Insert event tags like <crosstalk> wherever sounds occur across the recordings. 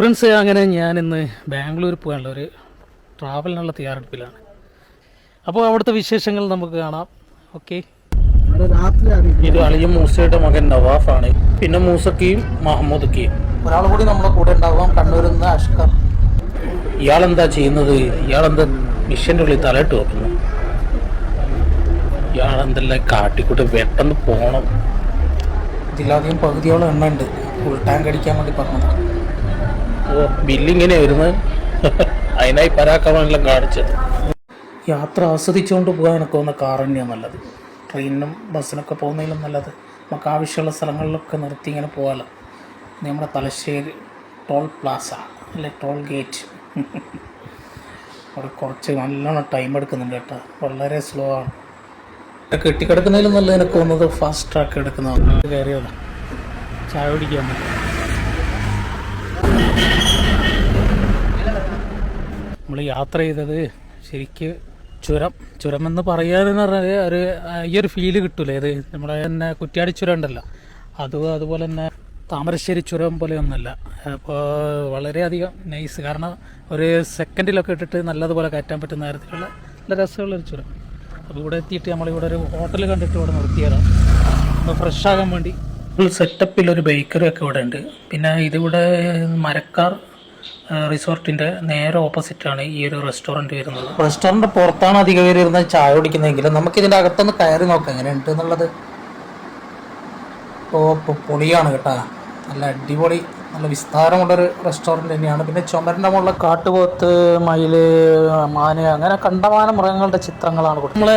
Friends അങ്ങനെ ഞാൻ ഇന്ന് ബാംഗ്ലൂർ പോകാനുള്ള ഒരു ട്രാവലിനുള്ള തയ്യാറെടുപ്പിലാണ്. അപ്പോൾ അവിടുത്തെ വിശേഷങ്ങൾ നമുക്ക് കാണാം. ഓക്കെ ഇത് അളിയും മൂസയുടെ മകൻ നവാഫാണ്. പിന്നെ മൂസക്കയും മഹമ്മൂദക്കയും ഒരാൾ കൂടി നമ്മുടെ കൂടെ ഉണ്ടാവാം. കണ്ണൂരിൽ നിന്ന് അഷ്കർ. ഇയാളെന്താ ചെയ്യുന്നത്? ഇയാളെന്താ മിഷന്റെ ഉള്ളിൽ തലയിട്ട് വെക്കുന്നു? ഇയാളെന്തെല്ലാം കാട്ടിക്കൂട്ട് പെട്ടെന്ന് പോകണം ഇതിലധികം പകുതിയോളം എണ്ണ ഉണ്ട്. ഫുൾ ടാങ്ക് അടിക്കാൻ വേണ്ടി പറഞ്ഞത് ഓ ബില്ലിങ്ങനെ വരുന്നത് <laughs> അതിനായി പരാക്രമെല്ലാം കാണിച്ചത്. യാത്ര ആസ്വദിച്ചുകൊണ്ട് പോകാൻ എനിക്ക് തോന്നുന്ന കാർ തന്നെയാണ് നല്ലത്. ട്രെയിനിനും ബസ്സിനൊക്കെ പോകുന്നതിലും നല്ലത്. നമുക്ക് ആവശ്യമുള്ള സ്ഥലങ്ങളിലൊക്കെ നിർത്തി ഇങ്ങനെ പോകാമല്ലോ നമ്മുടെ തലശ്ശേരി ടോൾ പ്ലാസ അല്ലെ? Toll gate. <laughs> അവിടെ കുറച്ച് നല്ലോണം ടൈം എടുക്കുന്നുണ്ട് കേട്ടോ. വളരെ സ്ലോ ആണ്. കെട്ടിക്കിടക്കുന്നതിലും നല്ലത് എനിക്ക് തോന്നുന്നത് ഫാസ്റ്റ് ട്രാക്ക് എടുക്കുന്നതാണ്. കയറിയതാണ് ചായ കുടിക്കാൻ നമ്മൾ യാത്ര ചെയ്തത് ശരിക്ക് ചുരം ചുരം എന്ന് പറയാനെന്ന് പറഞ്ഞാൽ ഒരു ഈ ഒരു ഫീൽ കിട്ടൂലേ. ഇത് നമ്മുടെ തന്നെ കുറ്റ്യാടി ചുരം ഉണ്ടല്ലോ. അതും അതുപോലെ തന്നെ താമരശ്ശേരി ചുരം പോലെയൊന്നുമല്ല അപ്പോൾ വളരെയധികം നൈസ് കാരണം ഒരു സെക്കൻഡിലൊക്കെ ഇട്ടിട്ട് നല്ലതുപോലെ കയറ്റാൻ പറ്റുന്ന തരത്തിലുള്ള നല്ല രസമുള്ളൊരു ചുരം. അപ്പോൾ ഇവിടെ എത്തിയിട്ട് നമ്മളിവിടെ ഒരു ഹോട്ടൽ കണ്ടിട്ട് ഇവിടെ നിർത്തിയതാണ്. അപ്പോൾ ഫ്രഷ് ആകാൻ വേണ്ടി ഫുൾ സെറ്റപ്പിൽ ഒരു ബേക്കറി ഒക്കെ ഇവിടെ ഉണ്ട് പിന്നെ ഇതിവിടെ മരക്കാർ റിസോർട്ടിന്റെ നേരെ ഓപ്പോസിറ്റ് ആണ് ഈ ഒരു റെസ്റ്റോറന്റ് വരുന്നത്. റെസ്റ്റോറന്റ് പുറത്താണ് അധികം പേര് ഇരുന്ന് ചായ കുടിക്കുന്നതെങ്കിലും നമുക്ക് ഇതിന്റെ അകത്തൊന്ന് കയറി നോക്കാം. എങ്ങനെയുണ്ട് എന്നുള്ളത്? ഓ പൊളിയാണ് കേട്ടാ. നല്ല അടിപൊളി നല്ല വിസ്താരമുള്ളൊരു റെസ്റ്റോറന്റ് തന്നെയാണ്. പിന്നെ ചുമരിന്റെ മുകളിലെ കാട്ടുപോത്ത് മയിൽ മാന് അങ്ങനെ കണ്ടമാനം മൃഗങ്ങളുടെ ചിത്രങ്ങളാണ് നമ്മൾ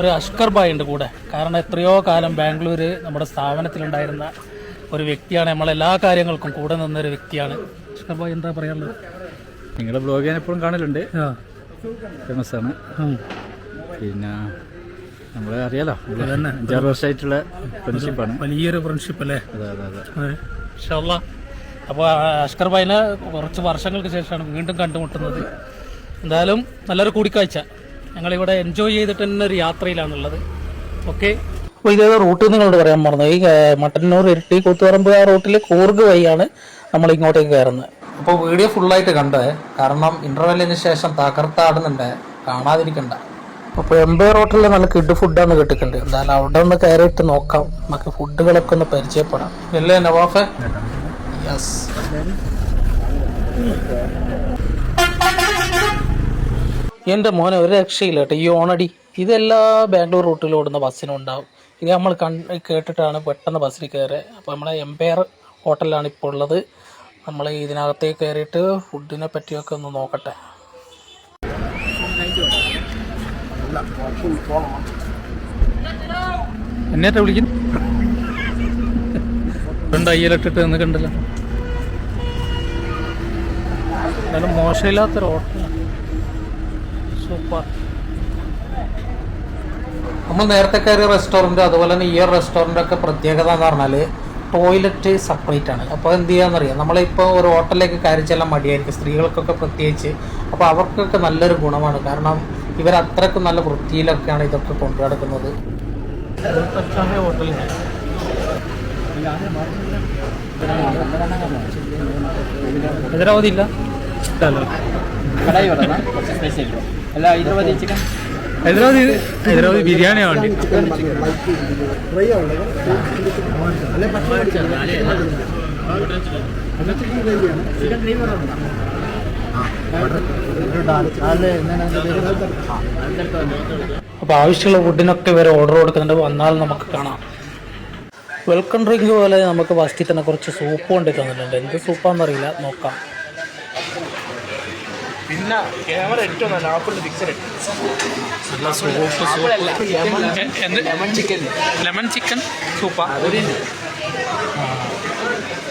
ഒരു അഷ്കർ ബായ് ഉണ്ട് കൂടെ. കാരണം എത്രയോ കാലം ബാംഗ്ലൂർ നമ്മുടെ സ്ഥാപനത്തിലുണ്ടായിരുന്ന ഒരു വ്യക്തിയാണ്. നമ്മളെല്ലാ കാര്യങ്ങൾക്കും കൂടെ നിന്നൊരു വ്യക്തിയാണ്. എന്താ പറയാനുള്ളത്? നിങ്ങളുടെ ബ്ലോഗ് ഞാൻ എപ്പോഴും കാണലുണ്ട്. ആ. ഫേമസ് ആണ്. ഉം. പിന്നെ നമ്മളെ അറിയാലോ അതന്നെ. അഞ്ചാറ് വർഷമായിട്ടുള്ള ഫ്രണ്ട്ഷിപ്പാണ് വലിയൊരു ഫ്രണ്ട്ഷിപ്പ് അല്ലേ? അതെ അതെ അതെ. അതെ. ഇൻഷാല്ലാ അപ്പോൾ അഷ്കർ ഭായിനെ കുറച്ച് വർഷങ്ങൾക്ക് ശേഷമാണ് വീണ്ടും കണ്ടുമുട്ടുന്നത്. എന്തായാലും നല്ലൊരു കൂടിക്കാഴ്ച. ഞങ്ങളിവിടെ എൻജോയ് ചെയ്തിട്ട് തന്നെ ഒരു യാത്രയിലാണുള്ളത്. ഓക്കെ അപ്പോൾ ഇതേതോ റൂട്ട് നിങ്ങളോട് പറയാൻ മറന്നു. ഈ മട്ടന്നൂർ ഇരട്ടി കൂത്തുപറമ്പ് ആ റൂട്ടിൽ കൂർഗ് വഴിയാണ് നമ്മൾ ഇങ്ങോട്ടേക്ക് കയറുന്നത്. അപ്പോൾ വീഡിയോ ഫുള്ളായിട്ട് കണ്ടേ കാരണം ഇന്റർവെല്ലിന് ശേഷം തകർത്താടുന്നുണ്ട്. കാണാതിരിക്കണ്ട. അപ്പോൾ എംബേ റോട്ടിൽ നല്ല കിഡ് ഫുഡാണ് കിട്ടിയിട്ടുണ്ട് എന്തായാലും അവിടെ ഒന്ന് കയറിയിട്ട് നോക്കാം. നമുക്ക് ഫുഡുകളൊക്കെ ഒന്ന് പരിചയപ്പെടാം. അല്ലേ നവാഫ്? യെസ് എന്റെ മോനെ ഒരു രക്ഷയില്ല കേട്ടോ. ഈ ഓണടി. ഇതെല്ലാ ബാംഗ്ലൂർ റൂട്ടിൽ ഓടുന്ന ബസ്സിനും ഉണ്ടാവും. ഇത് നമ്മൾ കണ്ട് കേട്ടിട്ടാണ് പെട്ടെന്ന് ബസ്സിൽ കയറുക അപ്പോൾ നമ്മളെ എംപയർ ഹോട്ടലിലാണ് ഇപ്പോൾ ഉള്ളത്. നമ്മൾ ഇതിനകത്തേക്ക് കയറിയിട്ട് ഫുഡിനെ പറ്റിയൊക്കെ ഒന്ന് നോക്കട്ടെ. എന്നെ വിളിക്കുന്നു? രണ്ട് അയ്യലിട്ടിട്ട് നിന്ന് കണ്ടല്ലോ. നല്ല മോശമില്ലാത്തൊരു ഹോട്ടലാണ് സൂപ്പർ. നമ്മൾ നേരത്തെ കയറിയ റെസ്റ്റോറന്റ് അതുപോലെ തന്നെ ഈ ഒരു റെസ്റ്റോറന്റ് ഒക്കെ പ്രത്യേകത എന്ന് പറഞ്ഞാൽ ടോയ്ലറ്റ് സെപ്പറേറ്റ് ആണ്. അപ്പോൾ എന്ത് ചെയ്യാന്നറിയാം? നമ്മളിപ്പോൾ ഒരു ഹോട്ടലിലേക്ക് കയറി ചെല്ലാൻ മടിയായിരിക്കും. സ്ത്രീകൾക്കൊക്കെ പ്രത്യേകിച്ച്. അപ്പോൾ അവർക്കൊക്കെ നല്ലൊരു ഗുണമാണ്. കാരണം ഇവർ അത്രക്കും നല്ല വൃത്തിയിലൊക്കെയാണ് ഇതൊക്കെ കൊണ്ടു നടക്കുന്നത്. ഹൈദരാബാദ് ഇല്ല. അല്ല ഹൈദരാബാദി ചിക്കൻ. ഹൈദരാബാദി ഹൈദരാബാദ് ബിരിയാണി വേണ്ടി? അപ്പോൾ ആവശ്യമുള്ള ഫുഡിനൊക്കെ ഇവർ ഓർഡർ കൊടുക്കുന്നുണ്ട്. വന്നാൽ നമുക്ക് കാണാം. വെൽക്കം ഡ്രിങ്ക് പോലെ നമുക്ക് ഫസ്റ്റിൽ തന്നെ കുറച്ച് സൂപ്പ് കൊണ്ടിട്ട് തന്നിട്ടുണ്ട്. എന്ത് സൂപ്പാന്നറിയില്ല നോക്കാം. പിന്നെ ക്യാമറ ഏറ്റവും നല്ല ആപ്പിളിന്റെ picture lemon chicken lemon chicken super.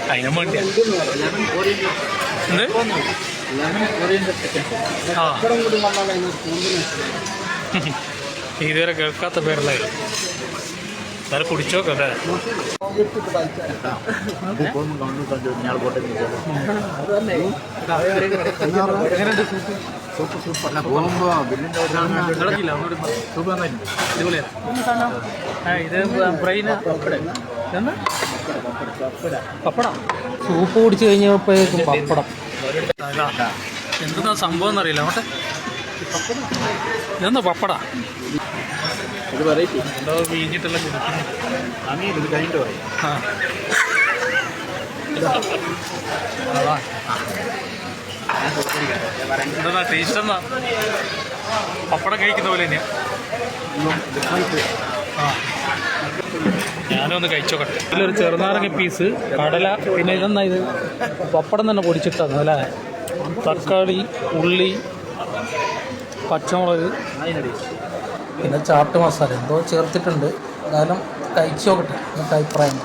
അതിനും വേണ്ടി ഇതുവരെ കേൾക്കാത്ത പേരല്ലേ എന്നാലും കുടിച്ചോക്കെ അല്ലേ ഇത് എന്താ പപ്പടം സൂപ്പ് കുടിച്ചു കഴിഞ്ഞപ്പോഴേക്കും പപ്പടം. എന്താ സംഭവം എന്നറിയില്ല. അങ്ങോട്ടെ. ഇതെന്താ പപ്പട? ഇത് വെറൈറ്റി എന്തോ വീഞ്ഞിട്ടെല്ലാം കുടിക്കുന്നു. അങ്ങനെ ഇത് കഴിഞ്ഞിട്ട് പറയും. ആ. അതാ. എന്താ ടേസ്റ്റ് എന്നാ? പപ്പടം കഴിക്കുന്ന പോലെ തന്നെയാ. ആ. ഞാനൊന്ന് കഴിച്ചോക്കട്ടെ. ഇതിലൊരു ചെറുനാരങ്ങ പീസ് കടല പിന്നെ ഇതെന്നാ ഇത്? പപ്പടം തന്നെ പൊടിച്ചിട്ടത് അല്ലേ? തക്കാളി ഉള്ളി പച്ചമുളക്. പിന്നെ ചാട്ട് മസാല എന്തോ ചേർത്തിട്ടുണ്ട്. എന്തായാലും കഴിച്ചു നോക്കട്ടെ. എന്നിട്ട് അഭിപ്രായം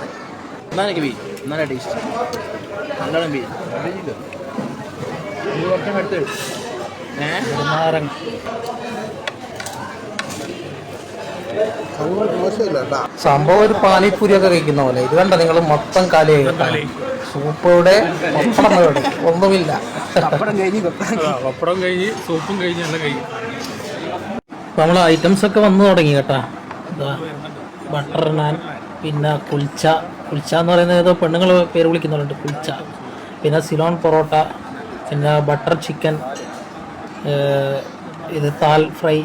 നല്ല ടേസ്റ്റ് നല്ലോണം കുറച്ചും എടുത്ത് സംഭവം ഒരു പാനിപ്പൂരി ഒക്കെ കഴിക്കുന്ന പോലെ. ഇത് കണ്ട നിങ്ങൾ മൊത്തം കാലി. സൂപ്പോടെ പപ്പടം ഒന്നുമില്ല. പപ്പടം കഴിഞ്ഞ് സൂപ്പും കഴിഞ്ഞ് എല്ലാം കഴിഞ്ഞു. നമ്മൾ ഐറ്റംസ് ഒക്കെ വന്നു തുടങ്ങി കേട്ടാ. ബട്ടർ നാൻ പിന്നെ കുൽച്ച. കുൽച്ച എന്ന് പറയുന്നത് ഏതോ പെണ്ണുങ്ങൾ പേര് വിളിക്കുന്നുണ്ട് കുൽച്ച. പിന്നെ സിലോൺ പൊറോട്ട പിന്നെ ബട്ടർ ചിക്കൻ ഇത് താൽ ഫ്രൈ.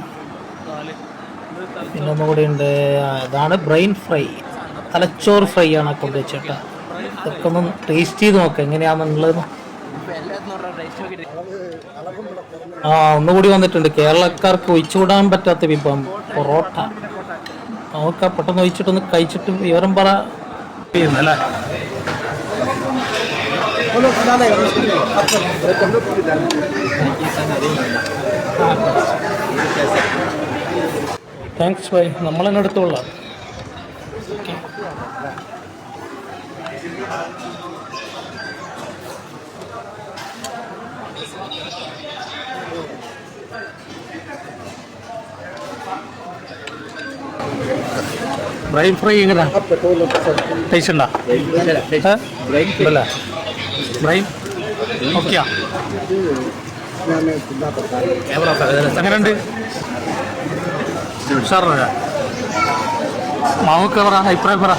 പിന്നെ ഒന്നുകൂടി ഉണ്ട് ഇതാണ് ബ്രെയിൻ ഫ്രൈ. തലച്ചോർ ഫ്രൈ ആണ് കൊണ്ട് വെച്ചേട്ടാ ഇതൊക്കെ ഒന്ന് ടേസ്റ്റ് ചെയ്ത് നോക്കാം എങ്ങനെയാണെന്നുള്ളത് ആ ഒന്നുകൂടി വന്നിട്ടുണ്ട്. കേരളക്കാർക്ക് ഒഴിച്ചുകൂടാൻ പറ്റാത്ത വിഭവം പൊറോട്ട. നമുക്ക് പെട്ടെന്ന് ഒഴിച്ചിട്ടൊന്ന് കഴിച്ചിട്ട് വിവരം പറ. അല്ലേ താങ്ക്സ് ബൈ നമ്മളെന്നെ ബ്രൈൻ ഫ്രൈ എങ്ങനെ ടേസ്റ്റ് ഉണ്ടോ ബ്രെയിൻ ബ്രൈൻ ഓക്കെയാ. എങ്ങനെയുണ്ട്? ഉഷാറല്ലേ മാമൊക്കെ പറ അഭിപ്രായം പറ.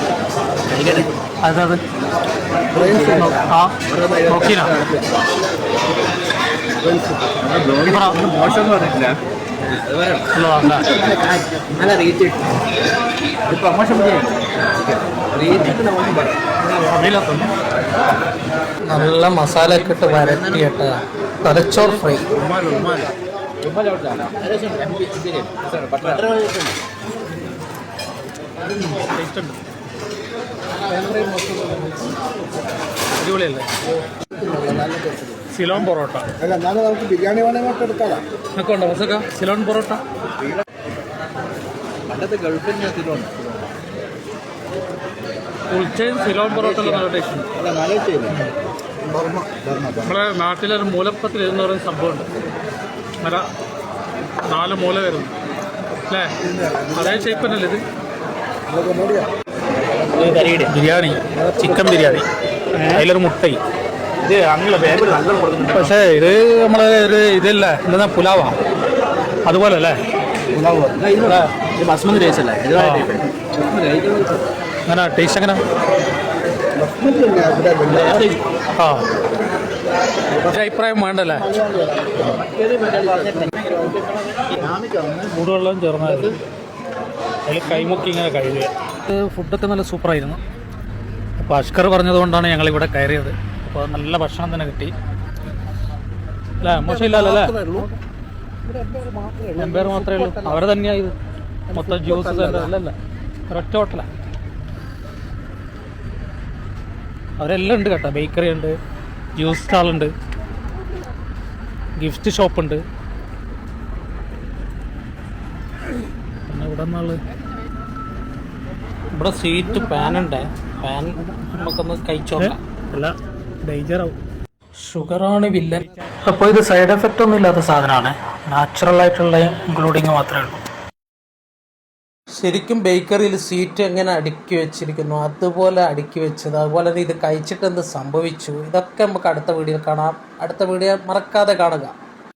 അതെ? ആ നോക്കിനാ മോശം പറഞ്ഞിട്ടില്ല. ഹലോ അല്ല? നല്ല റേറ്റ് ഇത് പ്രൊമോഷൻ നല്ല മസാല ഒക്കെ ഇട്ട് വരട്ടിയിട്ട് തലച്ചോർ ഫ്രൈ. അടിപൊളിയല്ലേ സിലോൺ പൊറോട്ട. അല്ല എന്നാലും നമുക്ക് ബിരിയാണി വേണമെങ്കിൽ എടുക്കാം. സിലോൺ പൊറോട്ട? പണ്ടത്തെ ഗൾഫിൽ നിന്ന് ഉൾച്ചയും സിലോൺ നല്ല ടേസ്റ്റ് അല്ല ബർമ്മ നമ്മുടെ നാട്ടിലൊരു മൂലപ്പത്തിൽ എന്ന് പറയുന്ന സംഭവമുണ്ട് നല്ല നാല് മൂല വരുന്നു. അല്ലേ? അതേ ഷേപ്പ് തന്നെയല്ലേ ഇത്? ബിരിയാണി ചിക്കൻ ബിരിയാണി. അതിലൊരു മുട്ടയും. ഇത് അങ്ങനെ പക്ഷേ ഇത് നമ്മളെ ഒരു ഇതല്ല എന്താ പുലാവാ. അതുപോലെ അല്ലേ ബസ്മതി റൈസ് അല്ലേ. അങ്ങനെ ടേസ്റ്റ് എങ്ങനെ? ആ. അഭിപ്രായം വേണ്ടല്ലേ? ചൂടുവെള്ളം ചേർന്നായിരുന്നു. അതിൽ കൈമുക്കി ഇങ്ങനെ കഴിയുക ഫുഡൊക്കെ നല്ല സൂപ്പറായിരുന്നു അപ്പോൾ അഷ്കർ പറഞ്ഞതുകൊണ്ടാണ് ഞങ്ങൾ ഇവിടെ കയറിയത്. അപ്പോൾ നല്ല ഭക്ഷണം തന്നെ കിട്ടി. അല്ലേ? മോശമില്ലല്ലോ അല്ലേ? എംപയർ മാത്രമേ ഉള്ളൂ. അവരെ തന്നെയാ ഇത്. മൊത്തം ജ്യൂസ് അല്ലല്ല. ഒരൊറ്റ ഹോട്ടലാണ് അവരെല്ലാം ഉണ്ട് കേട്ടോ. ബേക്കറി ഉണ്ട് ജ്യൂസ് സ്റ്റാൾ ഉണ്ട് ഗിഫ്റ്റ് ഷോപ്പ് ഉണ്ട്. പിന്നെ ഇവിടെ നിന്നാൾ. ഇവിടെ സീറ്റ് പാൻ ഉണ്ട്. പാൻ നമുക്കൊന്ന് കഴിച്ചോക്കാം. അല്ല ഡേഞ്ചറാവും ഷുഗറാണ് വില്ലൻ. അപ്പോൾ ഇത് സൈഡ് എഫക്റ്റ് ഒന്നും ഇല്ലാത്ത സാധനമാണ്. നാച്ചുറൽ ആയിട്ടുള്ള ഇൻക്ലൂഡിങ് മാത്രമേ ഉള്ളൂ. ശരിക്കും ബേക്കറിയിൽ സീറ്റ് എങ്ങനെ അടുക്കി വെച്ചിരിക്കുന്നു? അതുപോലെ അടുക്കി വെച്ചത് അതുപോലെ തന്നെ ഇത് കഴിച്ചിട്ട് എന്ത് സംഭവിച്ചു? ഇതൊക്കെ നമുക്ക് അടുത്ത വീഡിയോ കാണാം. അടുത്ത വീഡിയോ മറക്കാതെ കാണുക.